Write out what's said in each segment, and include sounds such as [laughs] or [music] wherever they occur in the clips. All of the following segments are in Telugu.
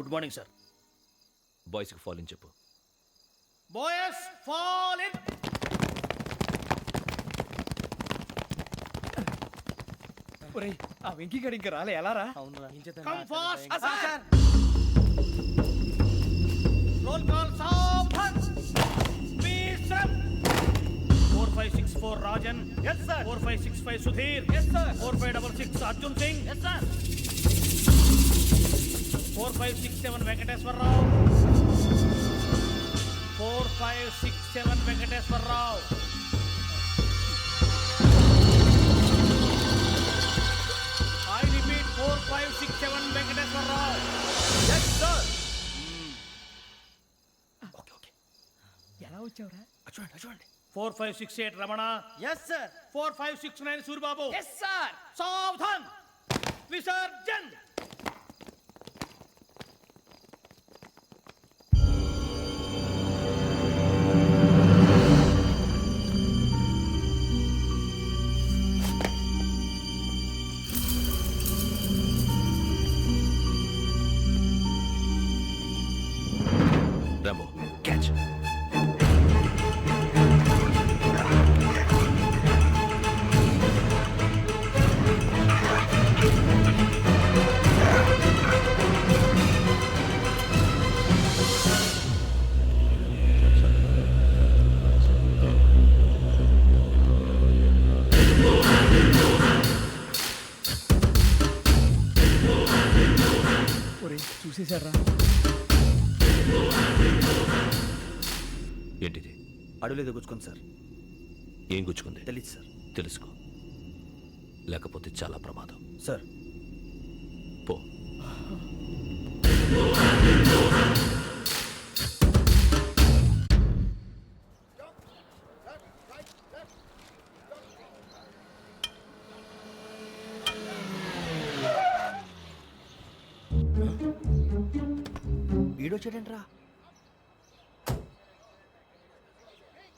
Good morning sir. బాయ్స్కి ఫాల్ ఇన్ చెప్పు. Boys fall in. ఒరేయ్ ఆ వెంకీ గడి ఇంకా రాలే ఎలా రా? Come fast sir. Roll call సావధాన్ five six four Rajan. Yes sir four five six five Sudheer. Yes sir four five double six Arjun Singh. Yes sir five six seven Venkateswararao. Four five six seven Venkateswararao. I repeat four five six seven Venkateswararao. Yes sir okay okay ఎలా వచ్చావురా? చూడండి చూడండి four five six eight Ramana. Yes sir four five six nine Suryababu. Yes sir సావధాన్ అడవిలో దిగుచ్చుకోండి సార్. ఏం గుచ్చుకుంది? తెలీదు సార్. తెలుసుకో. లేకపోతే చాలా ప్రమాదం. సార్. పో. ఈడొచ్చాడేంట్రా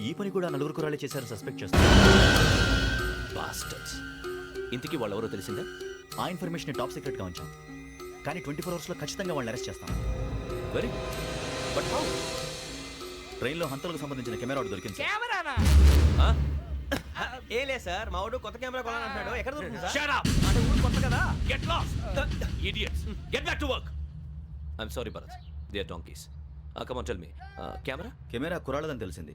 ఈ పని కూడా నలుగురు కురాలే చేశారు సస్పెక్ట్ చేస్తారు బాస్టర్స్ ఇంతకీ వాళ్ళెవరో తెలిసిందా ఆ ఇన్ఫర్మేషన్ టాప్ సీక్రెట్గా ఉంచాం కానీ ట్వంటీ ఫోర్ అవర్స్లో ఖచ్చితంగా వాళ్ళని అరెస్ట్ చేస్తాం వెరీ బట్ హౌ ట్రైన్లో హంతలకు సంబంధించిన కెమెరా ఒకటి దొరికింది సార్ కెమెరానా ఏ లే సార్ మా వాడు కొత్త కెమెరా కొనాలంటున్నాడు ఎక్కడ దొరుకుతుంది సార్ Shut up! అంటే ఊరు కొత్త కదా lost! Idiots! Get back to work! I'm sorry, Bharat. They are donkeys. Uh, come on, tell me. Uh, camera? Camera కురాలదని తెలిసింది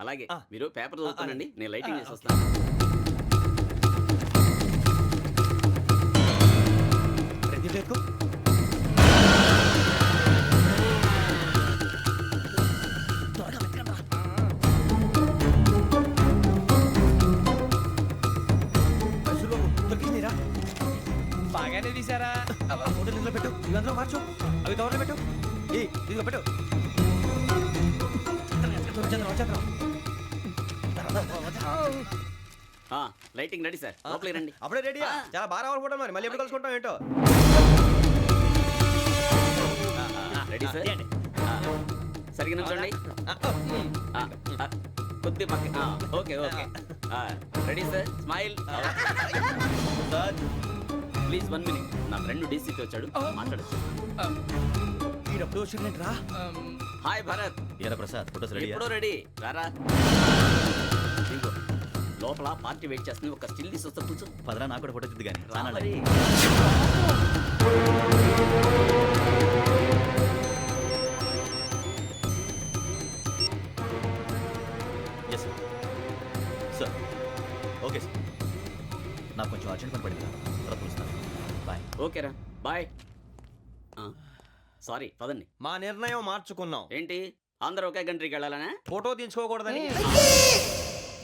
అలాగే. మీరు పేపర్ చదువుతానండి. నేను లైటింగ్ చేసి. వస్తాను బాగానే తీసారా ఫోటో పెట్టు. ఇవి అందులో మార్చు. అవి కవర్లో పెట్టు. ఏ ఇదిగో పెట్టు. వచ్చేద్దాం. ఆ, లైటింగ్ రెడీ సార్ లోపలికి రండి. అప్పుడే రెడీ. చాలా బాగా రావాలి ఫోటో మరి. మళ్ళీ ఎప్పుడు కలుసుకుంటాం ఏంటో? రెడీ సార్ సరిగ్గా ఆ, కొద్ది పక్క ఆ, okay okay. Ready sir smile sir please one minute నా ఫ్రెండ్ డీసీపీ వచ్చాడు. మాట్లాడచ్చు. ఈడప్పుడు వచ్చిందంటరా హాయ్ భరత్ ఎరా ప్రసాద్ ఫోటోస్ రెడీ ఎప్పుడో రెడీ రారా. ఇదిగో లోపల పార్టీ వెయిట్ చేస్తుంది. ఒక స్టిల్ తీసి వస్తే కూర్చో. పదరా నాకు కూడా ఫోటో చూద్ది కానీ రానాలి yes sir sir okay sir నాకు కొంచెం అర్జెంట్ పని పడింది పిలుస్తాను. బాయ్ ఓకేరా బాయ్ సారీ పదండి. మా నిర్ణయం మార్చుకున్నాం. ఏంటి? అందరూ ఒకే కంట్రీకి వెళ్ళాలనే? ఫోటో తీసుకోకూడదని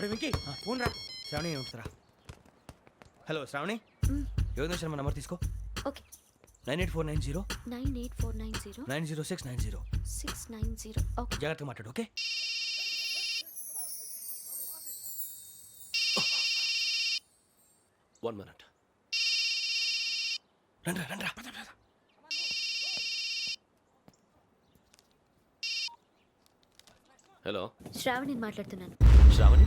వెంకీ ఫోన్ రా. శ్రావణి ఉంటుందిరా హలో శ్రావణి? మ్, యోగేంద్ర శర్మ నంబర్ తీసుకో? Okay. Nine eight four nine zero. Nine eight four nine zero. Nine zero six nine zero. Six nine zero. Okay. జాగ్రత్తగా మాట్లాడు ఓకే? వన్ మినిట్ రండ్రా రండ్రా. హలో శ్రావణిని మాట్లాడుతున్నాను. శ్రావణి?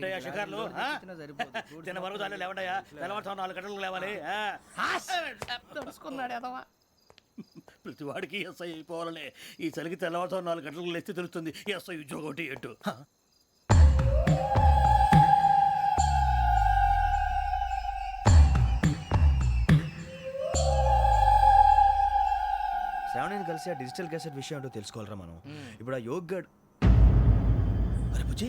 ఏంటయ్యా షికార్లు? ఆ? తిన్న వరకు చాలు లేవండయ్యా. [laughs] తెల్లవారుతో నాలుగు గంటలకు లేవాలి? తెలుసుకున్నాడు ఎదవా [laughs] ప్రతి వాడికి ఎస్ఐ అయిపోవాలనే. ఈ చలికి తెల్లవారుతో నాలుగు గంటలకు లేస్తే తెలుస్తుంది ఎస్ఐ ఉద్యోగం ఒకటి ఎట్టు శ్రావణిని కలిసి ఆ డిజిటల్ క్యాసెట్ విషయం ఏంటో తెలుసుకోవాలరా మనం. ఇప్పుడు ఆ యోగ్ గడ్ అరే బుజ్జి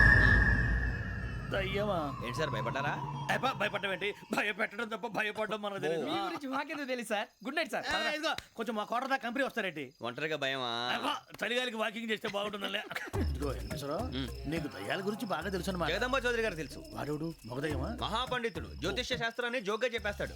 అయ్యమా ఏంటి సార్ భయపడ్డారా? భయపడడం ఏంటి భయపెట్టడం తప్ప భయపడడం మనకు తెలియదు మీ గురించి మాకేదో తెలుసు సార్? Good night sir. ఇదిగో కొంచెం మా కోట దాకా కంపెనీ వస్తారేంటి? ఒంటరిగా భయమా? చలిగాలికి వాకింగ్ చేస్తే బాగుంటుందిలే ఇదిగో వెంకటేశ్వరరావు నీకు దయ్యాల గురించి బాగా తెలుసు జగదంబ చౌదరి గారు తెలుసు. వాడోడు మగదయ్యమా? మహాపండితుడు జ్యోతిష్య శాస్త్రాన్ని జోగ్గా చెప్పేస్తాడు.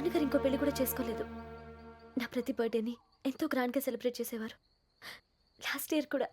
నాన్నగారు ఇంకో పెళ్ళి కూడా చేసుకోలేదు. నా ప్రతి బర్త్డేని ఎంతో గ్రాండ్గా సెలబ్రేట్ చేసేవారు. లాస్ట్ ఇయర్ కూడా.